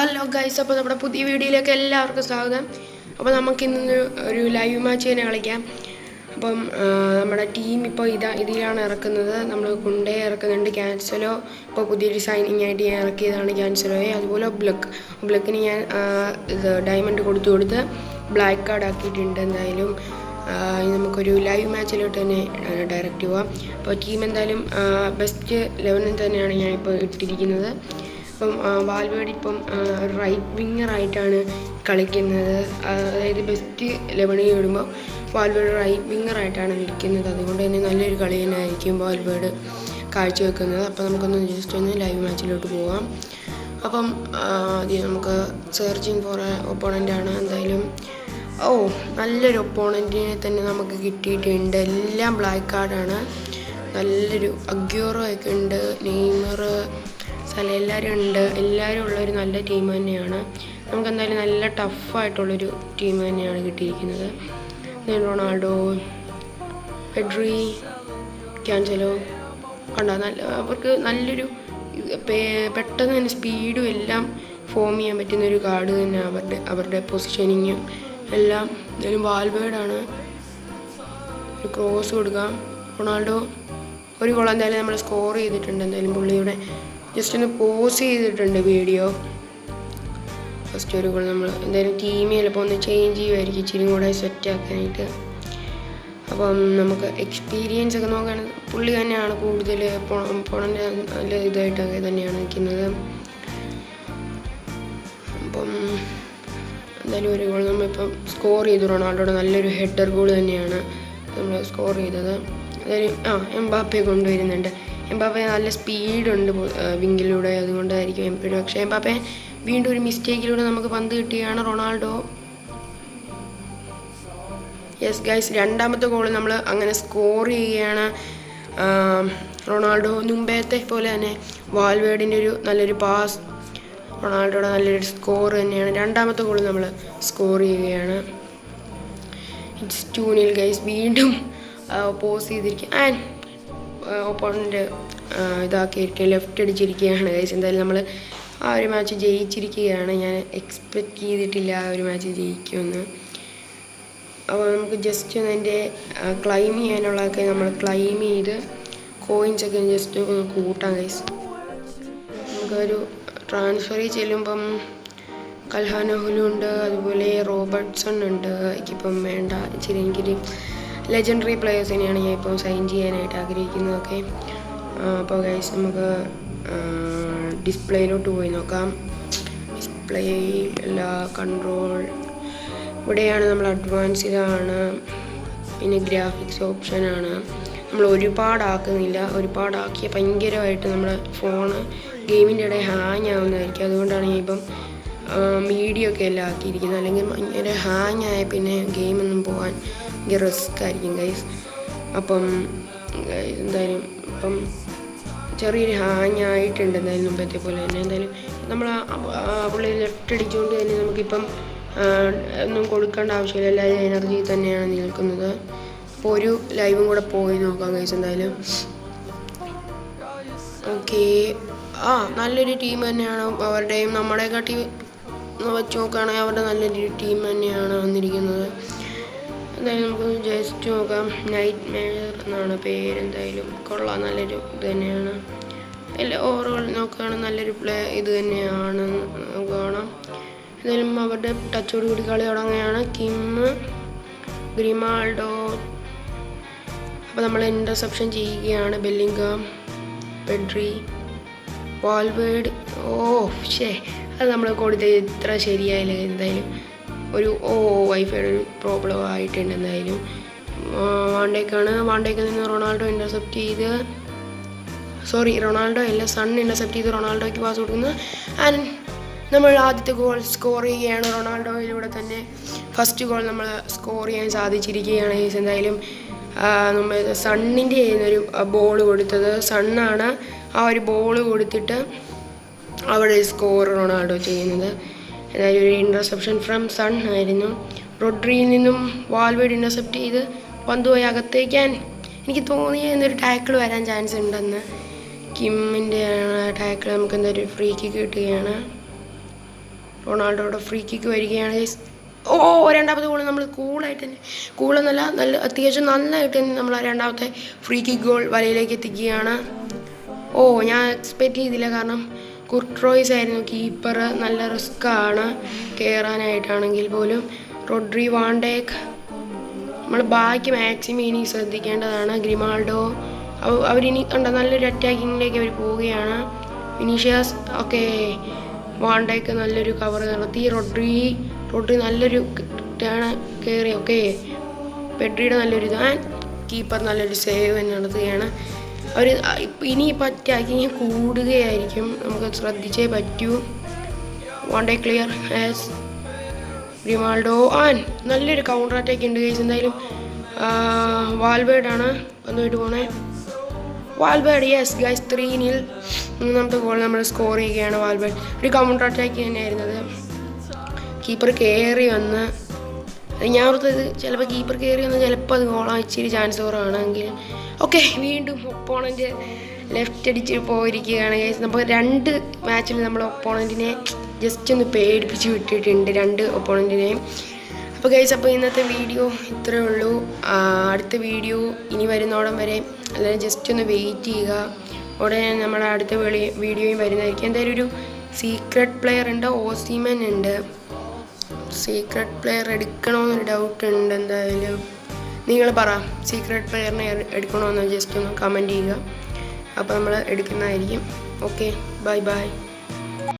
Hello guys അപ്പോൾ നമ്മുടെ പുതിയ വീഡിയോയിലേക്ക് എല്ലാവർക്കും സ്വാഗതം. അപ്പോൾ നമുക്ക് ഇന്ന് ഒരു ലൈവ് മാച്ച് തന്നെ കളിക്കാം. അപ്പം നമ്മുടെ ടീം ഇപ്പോൾ ഇതാ ഇതിലാണ് ഇറക്കുന്നത്. നമ്മൾ കുണ്ടേ ഇറക്കുന്നുണ്ട് ക്യാൻസലോ ഇപ്പോൾ പുതിയൊരു സൈനിങ് ആയിട്ട് ഞാൻ ഇറക്കിയതാണ് ക്യാൻസലോയെ അതുപോലെ ബ്ലക്ക് ബ്ലക്കിന് ഞാൻ ഇത് ഡയമണ്ട് കൊടുത്തു കൊടുത്ത് ബ്ലാക്ക് കാർഡ് ആക്കിയിട്ടുണ്ട് എന്തായാലും. നമുക്കൊരു ലൈവ് മാച്ചിലോട്ട് തന്നെ ഡയറക്റ്റ് പോവാം. അപ്പോൾ ടീം എന്തായാലും ബെസ്റ്റ് ലെവനിൽ തന്നെയാണ് ഞാനിപ്പോൾ ഇട്ടിരിക്കുന്നത്. ഇപ്പം വാൽവേഡ് ഇപ്പം റൈറ്റ് വിങ്ങറായിട്ടാണ് കളിക്കുന്നത്. അതായത് ബെസ്റ്റ് ലെവണിൽ വിടുമ്പോൾ വാൽവേഡ് റൈറ്റ് വിങ്ങറായിട്ടാണ് നിൽക്കുന്നത്. അതുകൊണ്ട് തന്നെ നല്ലൊരു കളി തന്നെയായിരിക്കും വാൽവേഡ് കാഴ്ചവെക്കുന്നത്. അപ്പോൾ നമുക്കൊന്ന് ജസ്റ്റ് ഒന്ന് ലൈവ് മാച്ചിലോട്ട് പോവാം. അപ്പം ആദ്യം നമുക്ക് സെർച്ചിങ് ഫോർ ഒപ്പോണന്റ് ആണ്. എന്തായാലും ഓ നല്ലൊരു ഒപ്പോണന്റിനെ തന്നെ നമുക്ക് കിട്ടിയിട്ടുണ്ട്. എല്ലാം ബ്ലാക്ക് കാർഡാണ് നല്ലൊരു അഗ്യൂറോ ഒക്കെ ഉണ്ട്. നെയ്മർ സ്ഥല എല്ലാവരും ഉണ്ട്. എല്ലാവരും ഉള്ളൊരു നല്ല ടീം തന്നെയാണ്. നമുക്ക് എന്തായാലും നല്ല ടഫായിട്ടുള്ളൊരു ടീം തന്നെയാണ് കിട്ടിയിരിക്കുന്നത്. റൊണാൾഡോ പെഡ്രി ക്യാൻസലോ കണ്ട? നല്ല അവർക്ക് നല്ലൊരു പെട്ടെന്ന് തന്നെ സ്പീഡും എല്ലാം ഫോം ചെയ്യാൻ പറ്റുന്ന ഒരു കാർഡ് തന്നെ അവരുടെ അവരുടെ പൊസിഷനിങ്ങും എല്ലാം. എന്തായാലും വാൽവേഡാണ് ഒരു ക്രോസ് കൊടുക്കാം. റൊണാൾഡോ ഒരു ഗോൾ എന്തായാലും നമ്മൾ സ്കോർ ചെയ്തിട്ടുണ്ട്. എന്തായാലും പുള്ളിയുടെ ജസ്റ്റ് ഒന്ന് പോസ് ചെയ്തിട്ടുണ്ട് വീഡിയോ ഫസ്റ്റ് ഒരു ഗോൾ നമ്മൾ എന്തായാലും ടീം ചിലപ്പോൾ ഒന്ന് ചേഞ്ച് ചെയ്യുമായിരിക്കും ഇച്ചിരി കൂടെ സെറ്റ് ആക്കാനായിട്ട്. അപ്പം നമുക്ക് എക്സ്പീരിയൻസ് ഒക്കെ നോക്കുകയാണെങ്കിൽ പുള്ളി തന്നെയാണ് കൂടുതൽ പുണന്റെ നല്ല ഇതായിട്ടൊക്കെ തന്നെയാണ് നിൽക്കുന്നത്. അപ്പം എന്തായാലും ഒരു ഗോൾ നമ്മളിപ്പം സ്കോർ ചെയ്തു. റൊണാൾഡോയുടെ നല്ലൊരു ഹെഡർ ഗോൾ തന്നെയാണ് നമ്മൾ സ്കോർ ചെയ്തത്. എന്തായാലും ആ എംബാപ്പയെ കൊണ്ടുവരുന്നുണ്ട്. എംബാപ്പെ നല്ല സ്പീഡുണ്ട് വിങ്ങിലൂടെ അതുകൊണ്ടായിരിക്കും എപ്പോഴും പക്ഷേ എംബാപ്പെ വീണ്ടും ഒരു മിസ്റ്റേക്കിലൂടെ നമുക്ക് പന്ത് കിട്ടിയാണ് റൊണാൾഡോ. യെസ് ഗൈസ് രണ്ടാമത്തെ ഗോൾ നമ്മൾ അങ്ങനെ സ്കോർ ചെയ്യുകയാണ്. റൊണാൾഡോ മുമ്പേത്തെ പോലെ തന്നെ വാൽവേഡിന്റെ ഒരു നല്ലൊരു പാസ് റൊണാൾഡോയുടെ നല്ലൊരു സ്കോർ തന്നെയാണ്. രണ്ടാമത്തെ ഗോൾ നമ്മൾ സ്കോർ ചെയ്യുകയാണ്. ഇറ്റ്സ് ടൂനിൽ ഗൈസ് വീണ്ടും പോസ് ചെയ്തിരിക്കുക ആൻഡ് ഓപ്പോണന്റ് ഇതാക്കിയിരിക്കുക ലെഫ്റ്റ് അടിച്ചിരിക്കുകയാണ് ഗൈസ് എന്തായാലും നമ്മൾ ആ ഒരു മാച്ച് ജയിച്ചിരിക്കുകയാണ്. ഞാൻ എക്സ്പെക്റ്റ് ചെയ്തിട്ടില്ല ആ ഒരു മാച്ച് ജയിക്കുമെന്ന്. അപ്പോൾ നമുക്ക് ജസ്റ്റ് ഒന്ന് അതിന്റെ ക്ലൈം ചെയ്യാനുള്ളതൊക്കെ നമ്മൾ ക്ലൈം ചെയ്ത് കോയിൻസ് ഒക്കെ ജസ്റ്റ് ഒന്ന് കൂട്ടാം ഗൈസ് നമുക്കൊരു ട്രാൻസ്ഫറിൽ ചെല്ലുമ്പം കൽഹാനഹുലുണ്ട് അതുപോലെ റോബർട്ട്സൺ ഉണ്ട്. എനിക്കിപ്പം വേണ്ട ഇച്ചിരി ലെജൻഡറി പ്ലെയേഴ്സിനെയാണ് ഞാൻ ഇപ്പോൾ സൈൻ ചെയ്യാനായിട്ട് ആഗ്രഹിക്കുന്നതൊക്കെ. അപ്പോൾ ഗൈസ് നമുക്ക് ഡിസ്പ്ലേയിലോട്ട് പോയി നോക്കാം. ഡിസ്പ്ലേ എല്ലാ കൺട്രോൾ ഇവിടെയാണ് നമ്മൾ അഡ്വാൻസ് ഇതാണ്. പിന്നെ ഗ്രാഫിക്സ് ഓപ്ഷനാണ് നമ്മൾ ഒരുപാടാക്കുന്നില്ല. ഒരുപാടാക്കിയ ഭയങ്കരമായിട്ട് നമ്മുടെ ഫോണ് ഗെയിമിന്റെ ഇടയിൽ ഹാങ് ആവുന്നതായിരിക്കും. അതുകൊണ്ടാണ് ഞാൻ ഇപ്പം മീഡിയ ഒക്കെ എല്ലാം ആക്കിയിരിക്കുന്നത്. അല്ലെങ്കിൽ ഭയങ്കര ഹാങ് ആയ പിന്നെ ഗെയിമൊന്നും പോകാൻ റിസ്ക് ആയിരിക്കും ഗൈസ് അപ്പം എന്തായാലും ഇപ്പം ചെറിയൊരു ഹാങ് ആയിട്ടുണ്ട് എന്തായാലും മുമ്പത്തെ പോലെ തന്നെ. എന്തായാലും നമ്മൾ പുള്ളി ലെഫ്റ്റ് അടിച്ചുകൊണ്ട് തന്നെ നമുക്കിപ്പം ഒന്നും കൊടുക്കേണ്ട ആവശ്യമില്ല. എല്ലാവരും എനർജി തന്നെയാണ് നിൽക്കുന്നത്. അപ്പോൾ ഒരു ലൈവും കൂടെ പോയി നോക്കാം ഗൈസ് എന്തായാലും. ഓക്കെ ആ നല്ലൊരു ടീം തന്നെയാണ്. അവരുടെയും നമ്മുടെ കാട്ടി വെച്ച് നോക്കുകയാണെങ്കിൽ അവരുടെ നല്ലൊരു ടീം തന്നെയാണ് വന്നിരിക്കുന്നത്. എന്തായാലും നമുക്ക് ജസ്റ്റ് നോക്കാം. നൈറ്റ് മേയർ എന്നാണ് പേര് എന്തായാലും കൊള്ളാം നല്ലൊരു ഇത് തന്നെയാണ്. എല്ലാ ഓവറുകൾ നോക്കുകയാണെങ്കിൽ നല്ലൊരു പ്ലേ ഇത് തന്നെയാണ്. കാണാം. എന്തായാലും അവരുടെ ടച്ചോട് കൂടി കളി തുടങ്ങുകയാണ്. Kim Grimaldo. അപ്പോൾ നമ്മൾ ഇന്റർസെപ്ഷൻ ചെയ്യുകയാണ്. ബെല്ലിംഗാം പെഡ്രി വാൾവേഡ് ഓ ഷേ അത് നമ്മൾ കൊടുത്ത ഇത്ര ശരിയായില്ല എന്തായാലും. ഒരു ഓ വൈഫൈയുടെ ഒരു പ്രോബ്ലം ആയിട്ടുണ്ട് എന്തായാലും. വാണ്ടേക്കാണ്. വാണ്ടേക്കിൽ നിന്ന് റൊണാൾഡോ ഇന്റർസെപ്റ്റ് ചെയ്ത് സോറി റൊണാൾഡോ അല്ല സൺ ഇന്റർസെപ്റ്റ് ചെയ്ത് റൊണാൾഡോയ്ക്ക് പാസ് കൊടുക്കുന്നു. ആൻഡ് നമ്മൾ ആദ്യത്തെ ഗോൾ സ്കോർ ചെയ്യുകയാണ്. റൊണാൾഡോയിലൂടെ തന്നെ ഫസ്റ്റ് ഗോൾ നമ്മൾ സ്കോർ ചെയ്യാൻ സാധിച്ചിരിക്കുകയാണ് എന്തായാലും നമ്മൾ സണ്ണിന്റെ ഒരു ബോൾ കൊടുത്തത്. സണ്ണാണ് ആ ഒരു ബോൾ കൊടുത്തിട്ട് അവിടെ സ്കോർ റൊണാൾഡോ ചെയ്യുന്നത്. എന്തായാലും ഒരു ഇന്റർസെപ്ഷൻ ഫ്രം സൺ ആയിരുന്നു. റോഡ്രിയിൽ നിന്നും വാൽവേഡ് ഇന്റർസെപ്റ്റ് ചെയ്ത് പന്ത് പോയി അകത്തേക്കാൻ എനിക്ക് തോന്നിയ എന്നൊരു ടാക്കിൾ വരാൻ ചാൻസ് ഉണ്ടെന്ന്. കിമ്മിന്റെ ടാക്കിൾ നമുക്ക് എന്തൊരു ഫ്രീ കിക്ക് കിട്ടുകയാണ്. റൊണാൾഡോയുടെ ഫ്രീ കിക്ക് വരികയാണ്. ഓ രണ്ടാമത്തെ ഗോൾ നമ്മൾ കൂളായിട്ട് തന്നെ കൂളെന്നല്ല നല്ല അത്യാവശ്യം നന്നായിട്ട് തന്നെ നമ്മൾ രണ്ടാമത്തെ ഫ്രീ കിക്ക് ഗോൾ വലയിലേക്ക് എത്തിക്കുകയാണ്. ഓ ഞാൻ എക്സ്പെക്റ്റ് ചെയ്തില്ല കാരണം കുർട്രോയ്സ് ആയിരുന്നു കീപ്പർ. നല്ല റിസ്ക് ആണ് കയറാനായിട്ടാണെങ്കിൽ പോലും. റോഡ്രി വാണ്ടേക്ക് നമ്മൾ ബാക്കി മാക്സിമം ഇനി ശ്രദ്ധിക്കേണ്ടതാണ് ഗ്രിമാൾഡോ. അവ- അവരിനി കണ്ട നല്ലൊരു അറ്റാക്കിങ്ങിലേക്ക് അവർ പോവുകയാണ്. വിനീഷ്യസ് ഓക്കെ വാണ്ടേക്ക് നല്ലൊരു കവർ നടത്തി. റോഡ്രി റോഡ്രി നല്ലൊരു ടേൺ കയറി ഓക്കെ. പെഡ്രിയുടെ നല്ലൊരു ഇതാണ് കീപ്പർ നല്ലൊരു സേവ് നടത്തുകയാണ്. അവർ ഇനി ഇനിയിപ്പോൾ ഇനി കൂടുകയായിരിക്കും. നമുക്ക് ശ്രദ്ധിച്ചേ പറ്റൂ. One day clear as Ronaldo an നല്ലൊരു കൗണ്ടർ അറ്റാക്ക് ഉണ്ട് കേസ് എന്തായാലും വാൽബേഡാണ് വന്നുപോയിട്ട് പോണേ. വാൽബേഡ് യെസ് ഗൈസ് ത്രീ മൂന്നാമത്തെ ഗോൾ നമ്മൾ സ്കോർ ചെയ്യുകയാണ് വാൽബേഡ് ഒരു കൗണ്ടർ അറ്റാക്ക് തന്നെയായിരുന്നത്. കീപ്പർ കയറി വന്ന് ഞാൻ ഓർത്തത് ചിലപ്പോൾ കീപ്പർ കയറി വന്നാൽ ചിലപ്പോൾ അത് ഗോളാ ഇച്ചിരി ചാൻസ് കുറവാണെങ്കിൽ. ഓക്കെ വീണ്ടും ഒപ്പോണന്റ് ലെഫ്റ്റ് അടിച്ച് പോയിരിക്കുകയാണ് നമുക്ക് രണ്ട് മാച്ചിൽ നമ്മൾ ഒപ്പോണന്റിനെ ജസ്റ്റ് ഒന്ന് പേടിപ്പിച്ച് വിട്ടിട്ടുണ്ട് രണ്ട് ഒപ്പോണന്റിനെയും അപ്പോൾ ഗൈസ് അപ്പോൾ ഇന്നത്തെ വീഡിയോ ഇത്രയേ ഉള്ളൂ. അടുത്ത വീഡിയോ ഇനി വരുന്നോടം വരെ അല്ലെങ്കിൽ ജസ്റ്റ് ഒന്ന് വെയിറ്റ് ചെയ്യുക. ഉടനെ നമ്മുടെ അടുത്ത വീഡിയോയും വരുന്നതായിരിക്കും. എന്തായാലും ഒരു സീക്രട്ട് പ്ലെയർ ഉണ്ട് ഓസിമൻ ഉണ്ട്. സീക്രട്ട് പ്ലെയർ എടുക്കണമെന്നൊരു ഡൗട്ട് ഉണ്ട് എന്തായാലും. നിങ്ങൾ പറ സീക്രട്ട് പ്ലെയറിനെ എടുക്കണമെന്ന് ജസ്റ്റ് ഒന്ന് കമന്റ് ചെയ്യുക. അപ്പോൾ നമ്മൾ എടുക്കുന്നതായിരിക്കും. Okay bye bye